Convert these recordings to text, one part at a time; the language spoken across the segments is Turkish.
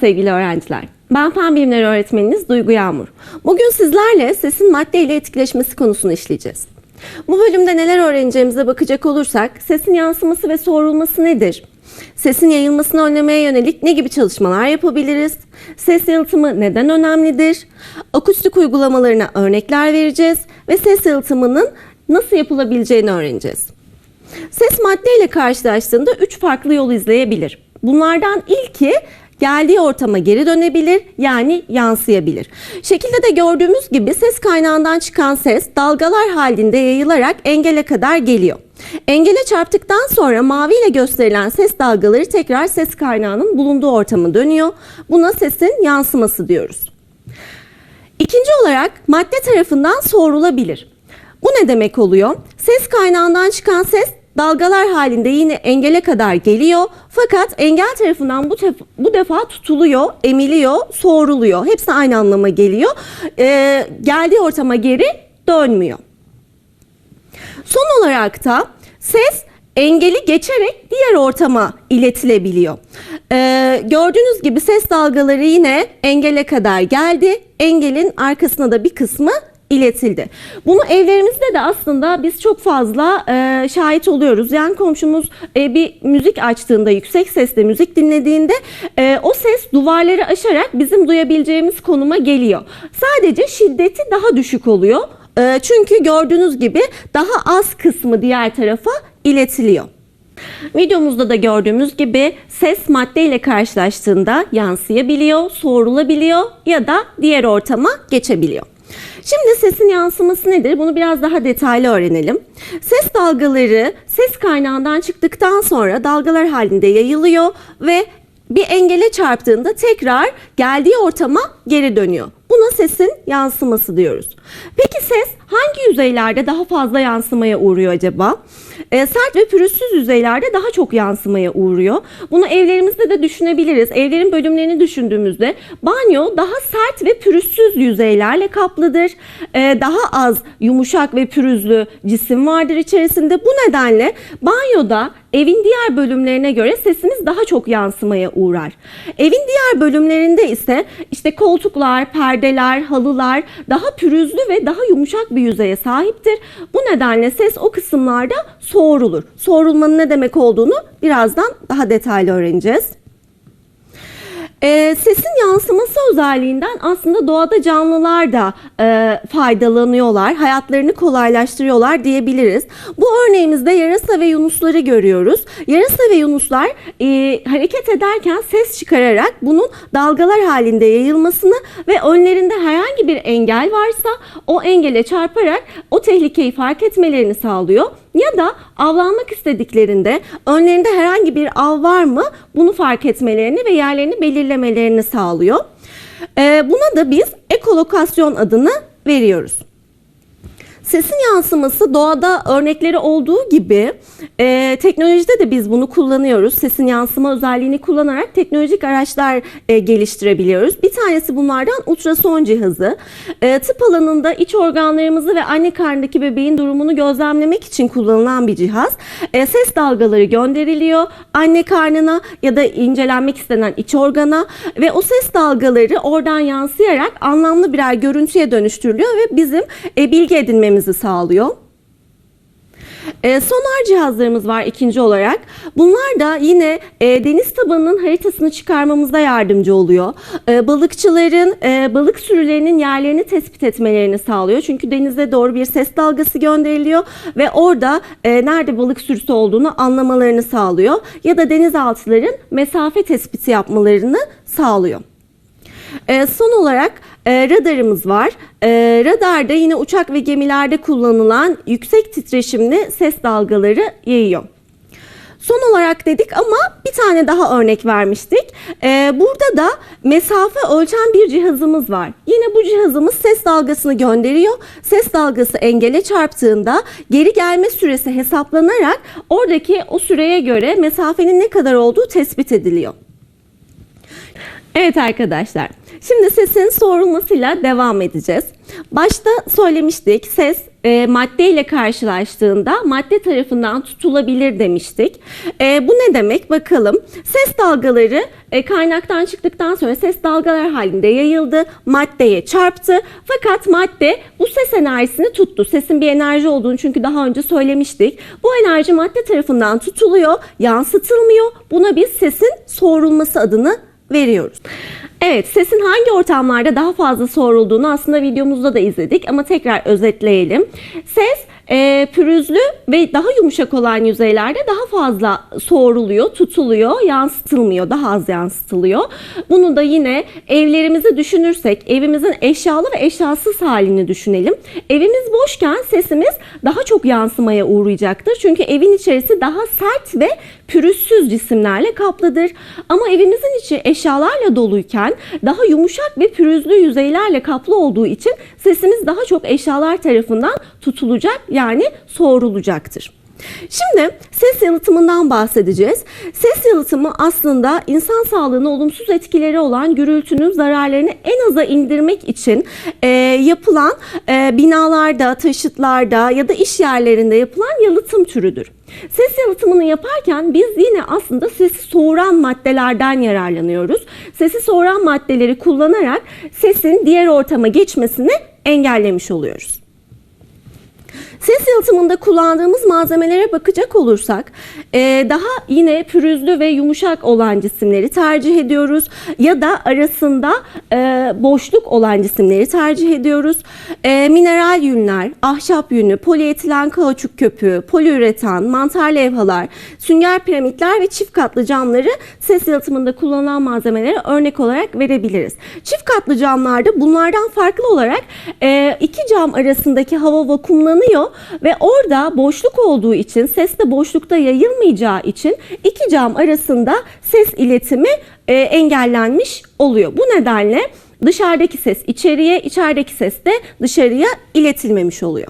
Sevgili öğrenciler, ben Fen Bilimleri öğretmeniniz Duygu Yağmur. Bugün sizlerle sesin madde ile etkileşmesi konusunu işleyeceğiz. Bu bölümde neler öğreneceğimize bakacak olursak, sesin yansıması ve soğurulması nedir? Sesin yayılmasını önlemeye yönelik ne gibi çalışmalar yapabiliriz? Ses yalıtımı neden önemlidir? Akustik uygulamalarına örnekler vereceğiz ve ses yalıtımının nasıl yapılabileceğini öğreneceğiz. Ses madde ile karşılaştığında üç farklı yol izleyebilir. Bunlardan ilki geldiği ortama geri dönebilir yani yansıyabilir. Şekilde de gördüğümüz gibi ses kaynağından çıkan ses dalgalar halinde yayılarak engele kadar geliyor. Engele çarptıktan sonra mavi ile gösterilen ses dalgaları tekrar ses kaynağının bulunduğu ortama dönüyor. Buna sesin yansıması diyoruz. İkinci olarak madde tarafından soğurulabilir. Bu ne demek oluyor? Ses kaynağından çıkan ses dalgalar halinde yine engele kadar geliyor. Fakat engel tarafından bu, tef- bu defa tutuluyor, emiliyor, soğuruluyor. Hepsi aynı anlama geliyor. Ee, geldiği ortama geri dönmüyor. Son olarak da ses engeli geçerek diğer ortama iletilebiliyor. Ee, gördüğünüz gibi ses dalgaları yine engele kadar geldi. Engelin arkasına da bir kısmı iletildi. Bunu evlerimizde de aslında biz çok fazla e, şahit oluyoruz. Yan komşumuz e, bir müzik açtığında, yüksek sesle müzik dinlediğinde e, o ses duvarları aşarak bizim duyabileceğimiz konuma geliyor. Sadece şiddeti daha düşük oluyor. E, çünkü gördüğünüz gibi daha az kısmı diğer tarafa iletiliyor. Videomuzda da gördüğümüz gibi ses madde ile karşılaştığında yansıyabiliyor, soğurulabiliyor ya da diğer ortama geçebiliyor. Şimdi sesin yansıması nedir? Bunu biraz daha detaylı öğrenelim. Ses dalgaları ses kaynağından çıktıktan sonra dalgalar halinde yayılıyor ve bir engele çarptığında tekrar geldiği ortama geri dönüyor. Buna sesin yansıması diyoruz. Peki ses hangi yüzeylerde daha fazla yansımaya uğruyor acaba? E, sert ve pürüzsüz yüzeylerde daha çok yansımaya uğruyor. Bunu evlerimizde de düşünebiliriz. Evlerin bölümlerini düşündüğümüzde banyo daha sert ve pürüzsüz yüzeylerle kaplıdır. E, daha az yumuşak ve pürüzlü cisim vardır içerisinde. Bu nedenle banyoda evin diğer bölümlerine göre sesimiz daha çok yansımaya uğrar. Evin diğer bölümlerinde ise işte koltuklar, perdeler, halılar daha pürüzlü ve daha yumuşak bir yüzeye sahiptir. Bu nedenle ses o kısımlarda soğurulur. Soğurulmanın ne demek olduğunu birazdan daha detaylı öğreneceğiz. E, sesin yansıması özelliğinden aslında doğada canlılar da e, faydalanıyorlar, hayatlarını kolaylaştırıyorlar diyebiliriz. Bu örneğimizde yarasa ve yunusları görüyoruz. Yarasa ve yunuslar e, hareket ederken ses çıkararak bunun dalgalar halinde yayılmasını ve önlerinde herhangi bir engel varsa o engele çarparak o tehlikeyi fark etmelerini sağlıyor ya da avlanmak istediklerinde önlerinde herhangi bir av var mı bunu fark etmelerini ve yerlerini belirlemelerini sağlıyor. Ee, buna da biz ekolokasyon adını veriyoruz. Sesin yansıması doğada örnekleri olduğu gibi e, teknolojide de biz bunu kullanıyoruz. Sesin yansıma özelliğini kullanarak teknolojik araçlar e, geliştirebiliyoruz. Bir tanesi bunlardan ultrason cihazı. E, tıp alanında iç organlarımızı ve anne karnındaki bebeğin durumunu gözlemlemek için kullanılan bir cihaz. E, ses dalgaları gönderiliyor anne karnına ya da incelenmek istenen iç organa ve o ses dalgaları oradan yansıyarak anlamlı birer görüntüye dönüştürülüyor ve bizim e, bilgi edinmemizi sağlıyor. E, sonar cihazlarımız var ikinci olarak. Bunlar da yine e, deniz tabanının haritasını çıkarmamıza yardımcı oluyor. E, balıkçıların e, balık sürülerinin yerlerini tespit etmelerini sağlıyor. Çünkü denize doğru bir ses dalgası gönderiliyor ve orada e, nerede balık sürüsü olduğunu anlamalarını sağlıyor. Ya da denizaltıların mesafe tespiti yapmalarını sağlıyor. E, son olarak e, radarımız var. E, radarda yine uçak ve gemilerde kullanılan yüksek titreşimli ses dalgaları yayıyor. Son olarak dedik ama bir tane daha örnek vermiştik. Ee, burada da mesafe ölçen bir cihazımız var. Yine bu cihazımız ses dalgasını gönderiyor. Ses dalgası engele çarptığında geri gelme süresi hesaplanarak oradaki o süreye göre mesafenin ne kadar olduğu tespit ediliyor. Evet arkadaşlar, şimdi sesin soğurulmasıyla devam edeceğiz. Başta söylemiştik, ses e, madde ile karşılaştığında madde tarafından tutulabilir demiştik. E, bu ne demek bakalım. Ses dalgaları e, kaynaktan çıktıktan sonra ses dalgalar halinde yayıldı, maddeye çarptı. Fakat madde bu ses enerjisini tuttu. Sesin bir enerji olduğunu çünkü daha önce söylemiştik. Bu enerji madde tarafından tutuluyor, yansıtılmıyor. Buna biz sesin soğurulması adını veriyoruz. Evet, sesin hangi ortamlarda daha fazla soğurulduğunu aslında videomuzda da izledik ama tekrar özetleyelim. Ses e, pürüzlü ve daha yumuşak olan yüzeylerde daha fazla soğuruluyor, tutuluyor, yansıtılmıyor, daha az yansıtılıyor. Bunu da yine evlerimizi düşünürsek, evimizin eşyalı ve eşyasız halini düşünelim. Evimiz boşken sesimiz daha çok yansımaya uğrayacaktır. Çünkü evin içerisi daha sert ve pürüzsüz cisimlerle kaplıdır. Ama evimizin içi eşyalarla doluyken daha yumuşak ve pürüzlü yüzeylerle kaplı olduğu için sesimiz daha çok eşyalar tarafından tutulacak yani soğurulacaktır. Şimdi ses yalıtımından bahsedeceğiz. Ses yalıtımı aslında insan sağlığına olumsuz etkileri olan gürültünün zararlarını en aza indirmek için e, yapılan e, binalarda, taşıtlarda ya da iş yerlerinde yapılan yalıtım türüdür. Ses yalıtımını yaparken biz yine aslında sesi soğuran maddelerden yararlanıyoruz. Sesi soğuran maddeleri kullanarak sesin diğer ortama geçmesini engellemiş oluyoruz. Ses yalıtımında kullandığımız malzemelere bakacak olursak e, daha yine pürüzlü ve yumuşak olan cisimleri tercih ediyoruz ya da arasında e, boşluk olan cisimleri tercih ediyoruz. E, mineral yünler, ahşap yünü, polietilen kauçuk köpüğü, poliüretan, mantar levhalar, sünger piramitler ve çift katlı camları ses yalıtımında kullanılan malzemelere örnek olarak verebiliriz. Çift katlı camlarda bunlardan farklı olarak iki cam arasındaki hava vakumlanıyor ve orada boşluk olduğu için ses de boşlukta yayılmayacağı için iki cam arasında ses iletimi e, engellenmiş oluyor. Bu nedenle dışarıdaki ses içeriye, içerideki ses de dışarıya iletilmemiş oluyor.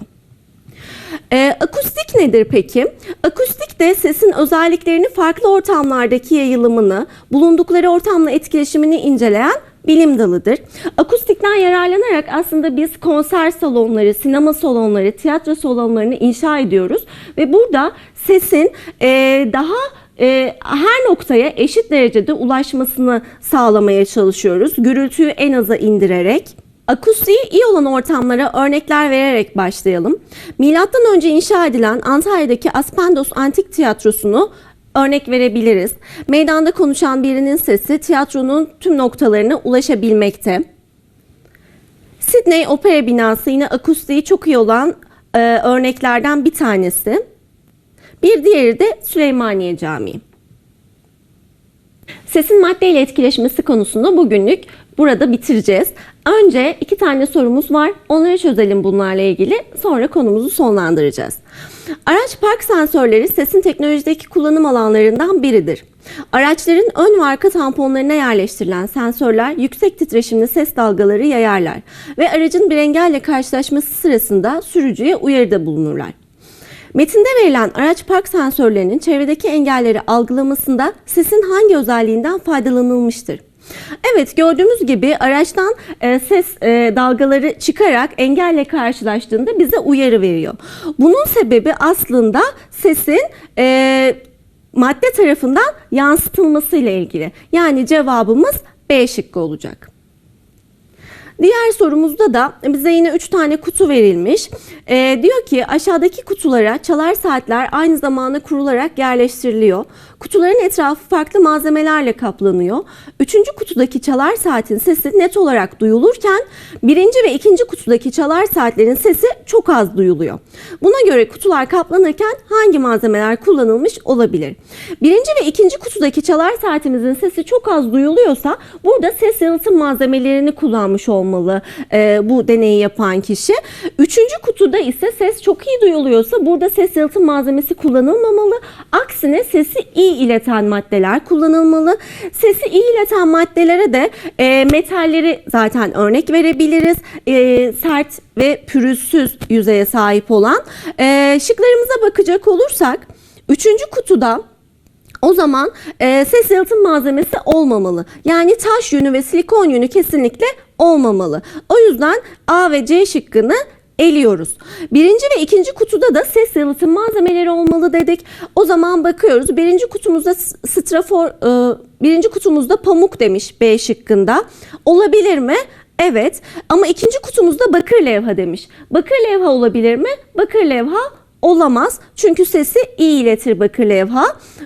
Ee, akustik nedir peki? Akustik de sesin özelliklerini farklı ortamlardaki yayılımını, bulundukları ortamla etkileşimini inceleyen bilim dalıdır. Akustikten yararlanarak aslında biz konser salonları, sinema salonları, tiyatro salonlarını inşa ediyoruz ve burada sesin e, daha e, her noktaya eşit derecede ulaşmasını sağlamaya çalışıyoruz. Gürültüyü en aza indirerek. Akustiği iyi olan ortamlara örnekler vererek başlayalım. Milattan önce inşa edilen Antalya'daki Aspendos Antik Tiyatrosu'nu örnek verebiliriz. Meydanda konuşan birinin sesi tiyatronun tüm noktalarına ulaşabilmekte. Sydney Opera binası yine akustiği çok iyi olan e, örneklerden bir tanesi. Bir diğeri de Süleymaniye Camii. Sesin maddeyle etkileşmesi konusunu bugünlük burada bitireceğiz. Önce iki tane sorumuz var. Onları çözelim bunlarla ilgili. Sonra konumuzu sonlandıracağız. Araç park sensörleri sesin teknolojideki kullanım alanlarından biridir. Araçların ön ve arka tamponlarına yerleştirilen sensörler yüksek titreşimli ses dalgaları yayarlar ve aracın bir engelle karşılaşması sırasında sürücüye uyarıda bulunurlar. Metinde verilen araç park sensörlerinin çevredeki engelleri algılamasında sesin hangi özelliğinden faydalanılmıştır? Evet gördüğümüz gibi araçtan e, ses e, dalgaları çıkarak engelle karşılaştığında bize uyarı veriyor. Bunun sebebi aslında sesin e, madde tarafından yansıtılması ile ilgili. Yani cevabımız B şıkkı olacak. Diğer sorumuzda da bize yine 3 tane kutu verilmiş. Ee, diyor ki aşağıdaki kutulara çalar saatler aynı zamanda kurularak yerleştiriliyor. Kutuların etrafı farklı malzemelerle kaplanıyor. Üçüncü kutudaki çalar saatin sesi net olarak duyulurken birinci ve ikinci kutudaki çalar saatlerin sesi çok az duyuluyor. Buna göre kutular kaplanırken hangi malzemeler kullanılmış olabilir? Birinci ve ikinci kutudaki çalar saatimizin sesi çok az duyuluyorsa burada ses yalıtım malzemelerini kullanmış olmalı e, bu deneyi yapan kişi. Üçüncü kutuda ise ses çok iyi duyuluyorsa burada ses yalıtım malzemesi kullanılmamalı. Aksine sesi iyi ileten maddeler kullanılmalı. Sesi iyi ileten maddelere de e, metalleri zaten örnek verebiliriz. E, sert ve pürüzsüz yüzeye sahip olan. E, şıklarımıza bakacak olursak üçüncü kutuda O zaman e, ses yalıtım malzemesi olmamalı. Yani taş yünü ve silikon yünü kesinlikle olmamalı. O yüzden A ve C şıkkını eliyoruz. Birinci ve ikinci kutuda da ses yalıtım malzemeleri olmalı dedik. O zaman bakıyoruz. Birinci kutumuzda strafor, e, birinci kutumuzda pamuk demiş B şıkkında. Olabilir mi? Evet. Ama ikinci kutumuzda bakır levha demiş. Bakır levha olabilir mi? Bakır levha olamaz. Çünkü sesi iyi iletir bakır levha.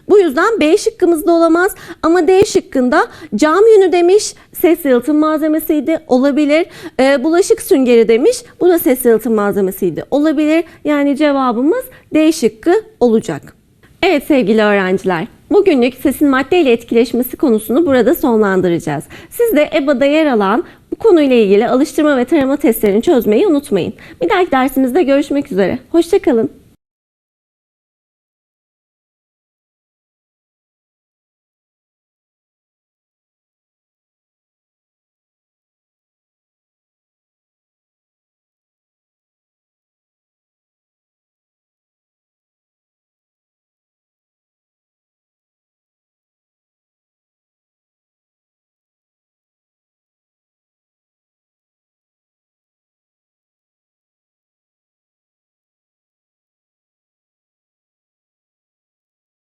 Bu yüzden B şıkkımızda olamaz. Ama D şıkkında cam yünü demiş. Ses yalıtım malzemesiydi. Olabilir. Ee, bulaşık süngeri demiş. Bu da ses yalıtım malzemesiydi. Olabilir. Yani cevabımız D şıkkı olacak. Evet sevgili öğrenciler. Bugünlük sesin maddeyle etkileşmesi konusunu burada sonlandıracağız. Siz de EBA'da yer alan bu konuyla ilgili alıştırma ve tarama testlerini çözmeyi unutmayın. Bir dahaki dersimizde görüşmek üzere. Hoşçakalın.